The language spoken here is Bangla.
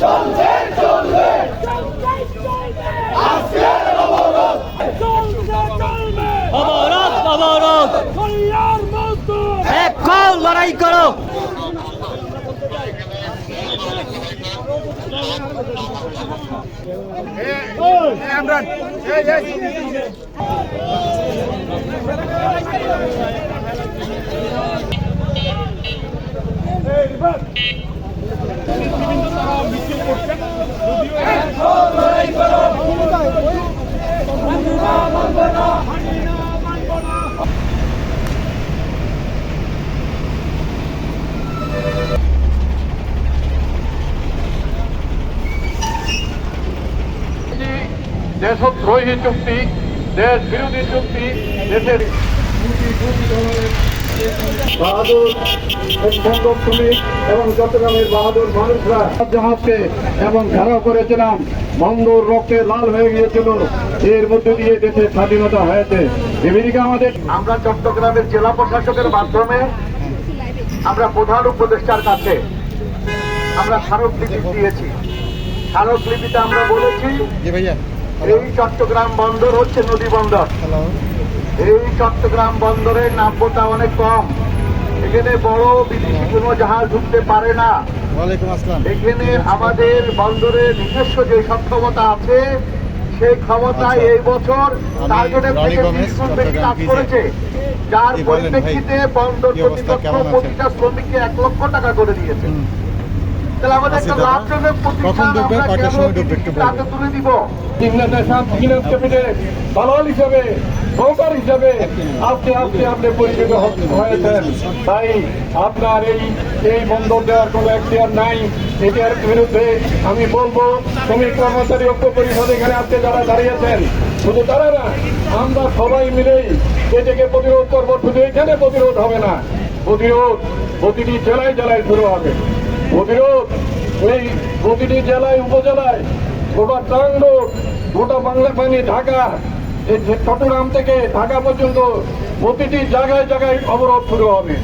চলবে চলবে আজকের অবরোধ চলবে চলবে অবরোধ অবরোধ কল্যাণ মজদুর এখন লড়াই করো দেশদ্রোহী চুক্তি দেশ বিরোধী চুক্তি দেশের বাহাদুর শ্রমিক এবং চট্টগ্রামের বাহাদুর মানুষরা। জাহাজকে এবং ঘেরাও করেছিলাম বন্দর রক্তে লাল হয়ে গিয়েছিল এর মধ্যে দিয়ে দেশের স্বাধীনতা হয়েছে। এদিকে আমাদের আমরা চট্টগ্রামের জেলা প্রশাসকের মাধ্যমে আমরা প্রধান উপদেষ্টার কাছে আমরা স্মারকলিপি দিয়েছি। স্মারকলিপিতে আমরা বলেছি এই চট্টগ্রাম বন্দর হচ্ছে নদী বন্দর। এই চট্টগ্রাম বন্দরের নাব্যতা অনেক কম। এখানে বড় বিদেশি কোনো জাহাজ ঢুকতে পারে না। এখানে আমাদের বন্দরের নিজস্ব যে সক্ষমতা আছে সেই ক্ষমতায় আচ্ছা। এই বছর টার্গেটের থেকে গমেজ, বিশ গুণ বেশি চট্টগ্রাম কাজ করেছে। যার পরিপ্রেক্ষিতে বন্দর কর্তৃপক্ষ প্রতিটা শ্রমিককে এক লক্ষ টাকা করে দিয়েছে। তাহলে আমাদের একটা লাভজনক প্রতিষ্ঠান আমরা কেন সময় ঢুকবে? একটু বলবেন। টাকা তুলে দিব? ফিনান্স ক্যাপিটাল দালাল হিসেবে ব্রোকার হিসেবে আপনি আপনি আপনি পরিচিত হয়েছেন। তাই আপনার এই এই বন্দর দেওয়ার কোনো এখতিয়ার নাই। এটার বিরুদ্ধে আমি বলব শ্রমিক কর্মচারী ঐক্য পরিষদ এখানে আজকে যারা দাঁড়িয়েছেন শুধু তারা না আমরা সবাই মিলেই এটাকে প্রতিরোধ করব। শুধু এখানে প্রতিরোধ হবে না প্রতিরোধ প্রতিটি জেলায় জেলায় শুরু হবে। প্রতিরোধ এই প্রতিটি জেলায়, উপজেলায়, গোটা টাঙ্গ, গোটা বাংলা বাহিনী ঢাকা, এই চট্টগ্রাম থেকে ঢাকা পর্যন্ত প্রতিটি জায়গায় জায়গায় অবরোধ শুরু হবে।